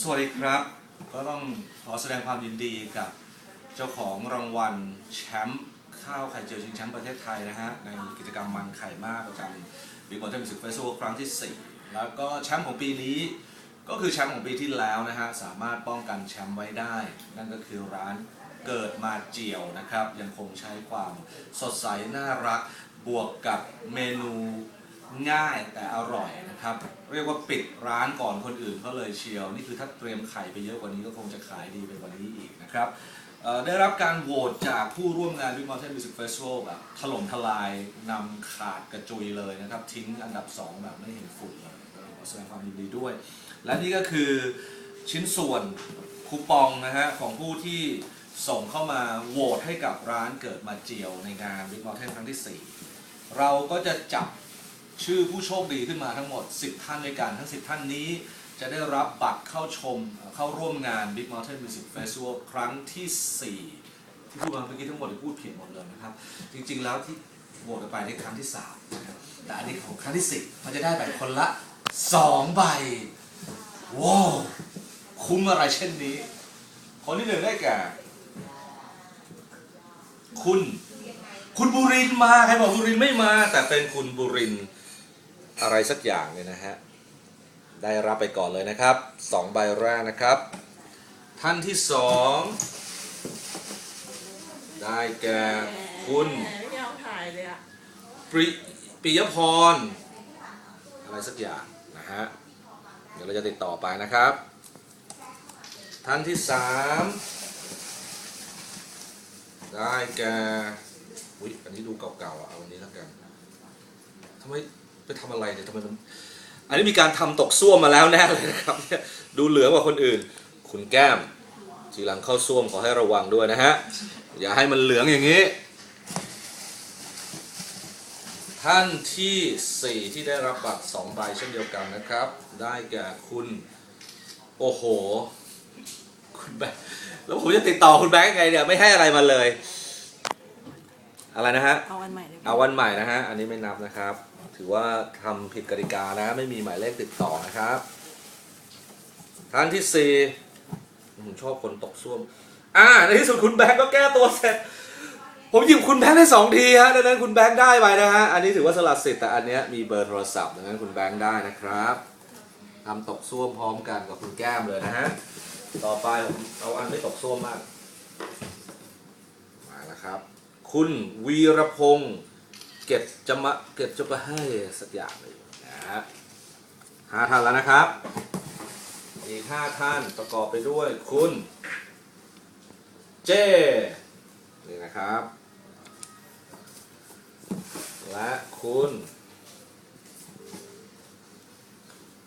สวัสดีครับ ก็ต้องขอแสดงความยินดีกับเจ้าของรางวัลแชมป์ข้าวไข่เจียวชิงแชมป์ประเทศไทยนะฮะ ในกิจกรรมมันไข่มากประจำบิ๊กบอลเทนมิสิกเฟสติวัลครั้งที่ 4 แล้วก็แชมป์ของปีนี้ ก็คือแชมป์ของปีที่แล้วนะฮะ สามารถป้องกันแชมป์ไว้ได้ นั่นก็คือร้านเกิดมาเจียวนะครับ ยังคงใช้ความสดใสน่ารักบวกกับเมนู ง่ายแต่อร่อยนะครับ เรียกว่าปิดร้านก่อนคนอื่นเขาเลยเชียว นี่คือถ้าเตรียมไข่ไปเยอะกว่านี้ก็คงจะขายดีไปกว่านี้อีกนะครับได้รับการโหวตจากผู้ร่วมงาน Big Mountain Music Festival แบบถล่มทลายนำขาดกระจุยเลยนะครับ ทิ้งอันดับ 2 แบบไม่เห็นฝุ่นเลยก็ขอแสดงความยินดีด้วย และนี่ก็คือชิ้นส่วนคูปองนะฮะของผู้ที่ส่งเข้ามาโหวตให้กับร้านเกิดมาเจียวในงาน Big Mountain ครั้งที่ 4 เราก็จะจับ ชื่อผู้โชคดีขึ้นมาทั้งหมด 10 ท่านด้วยกัน ทั้ง 10 ท่านนี้จะได้รับบัตรเข้าชมเข้าร่วมงาน Big Mountain Music Festival ครั้งที่ 4 ที่พูดมาเมื่อกี้ทั้งหมดพูดผิดหมดเลยนะครับ จริงๆแล้วที่โหวตกันไปในครั้งที่ 3 นะครับ แต่อันนี้ของครั้งที่ 10 มันจะได้แบบคนละ 2 ใบว้าวคุ้มอะไรเช่นนี้ คนที่หนึ่งได้แก่ คุณ คุณบุรินมา ใครบอกบุรินไม่มา แต่เป็นคุณบุริน อะไรสักอย่างเนี่ยนะฮะ ได้รับไปก่อนเลยนะครับสองใบแรกนะครับ ท่านที่สองได้แก่คุณแหมไม่ยอมถ่ายเลยอะปริปิยพร อะไรสักอย่างนะฮะ เดี๋ยวเราจะติดต่อไปนะครับ ท่านที่สามได้แก่อุ๊ยอันนี้ดูเก่าๆอะเอาอันนี้แล้วกันทำไม ไปทำอะไรเนี่ยทำไมมันอันนี้มีการทำตกส้วมมาแล้วแน่เลยนะครับเนี่ยดูเหลืองกว่าคนอื่น คุณแก้มทีหลังเข้าส้วมขอให้ระวังด้วยนะฮะ อย่าให้มันเหลืองอย่างนี้ ท่านที่ 4 ที่ได้รับบัตร2ใบเช่นเดียวกันนะครับ ได้แก่คุณ โอ้โห คุณแบงค์แล้วผมจะติดต่อคุณแบงค์ยังไงเนี่ยไม่ให้อะไรมาเลย อะไรนะฮะ เอาวันใหม่เลยเอาวันใหม่นะฮะ อันนี้ไม่นับนะครับ ถือว่าทำผิดกติกานะ ไม่มีหมายเลขติดต่อนะครับท่านที่สี่ผมชอบคนตกส้วม อ่า ในที่สุดคุณแบงค์ก็แก้ตัวเสร็จ ผมหยิบคุณแบงค์ได้สองทีฮะดังนั้นคุณแบงค์ได้ไปนะฮะ อันนี้ถือว่าสลัดสิทธิ์แต่อันเนี้ยมีเบอร์โทรศัพท์ดังนั้นคุณแบงค์ได้นะครับทำตกส้วมพร้อมกันกับคุณแก้มเลยนะฮะ ต่อไปผมเอาอันไม่ตกส้วมมาก มาแล้วครับ คุณวีรพงศ์ ก็บจะมาเก็บจะมาให้สักอย่างเลยนะฮะห้าท่านแล้วนะครับ อีกห้าท่านประกอบไปด้วยคุณ เจนี่นะครับ และคุณ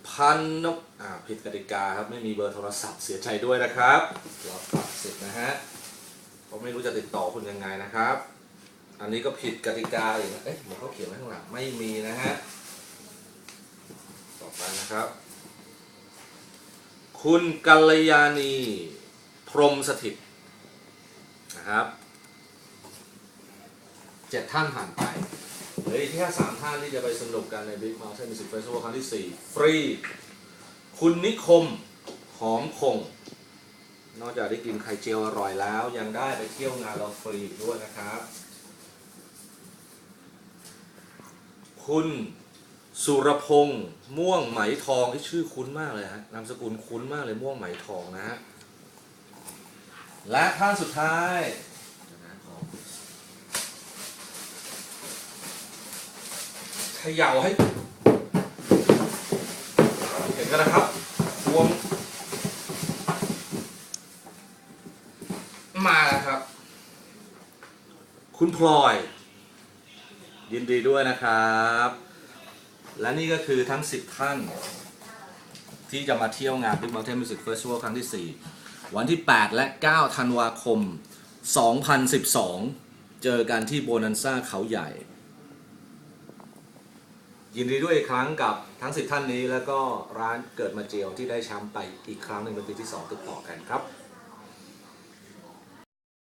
พันนกอ่าผิดกติกาครับ ไม่มีเบอร์โทรศัพท์เสียใจด้วยนะครับเราปรับสิทธ์นะฮะเพราะไม่รู้จะติดต่อคุณยังไงนะครับ อันนี้ก็ผิดกติกาอีกนะเอ๊ะเหมือนเขาเขียนไว้ข้างหลังไม่มีนะฮะ ต่อไปนะครับ คุณกัลยาณี พรหมสถิตนะครับเจ็ดท่านผ่านไปเหลืออีกแค่สามท่านที่จะไปสนุกกันใน Big Mountain Music Festival ครั้งที่4ฟรี คุณนิคม หอมคง นอกจากได้กินไข่เจียวอร่อยแล้ว ยังได้ไปเที่ยวงานเราฟรีด้วยนะครับ คุณสุรพงษ์ม่วงไหมทองที่ชื่อคุ้นมากเลยฮะนามสกุลคุ้นมากเลยม่วงไหมทองนะฮะและท่านสุดท้ายเขอเขย่าให้ เห็นกันนะครับรวมมาแล้วครับ คุณพลอย ยินดีด้วยนะครับ และนี่ก็คือทั้ง 10 ท่าน ที่จะมาเที่ยวงาน Big Mountain Music Festival ครั้งที่ 4 วันที่ 8 และ 9 ธันวาคม 2012 เจอกันที่โบนันซ่าเขาใหญ่ ยินดีด้วยอีกครั้งกับทั้ง 10 ท่านนี้ แล้วก็ร้านเกิดมาเจียวที่ได้แชมป์ไปอีกครั้งหนึ่งเป็นปีที่ 2 ติดต่อกันครับ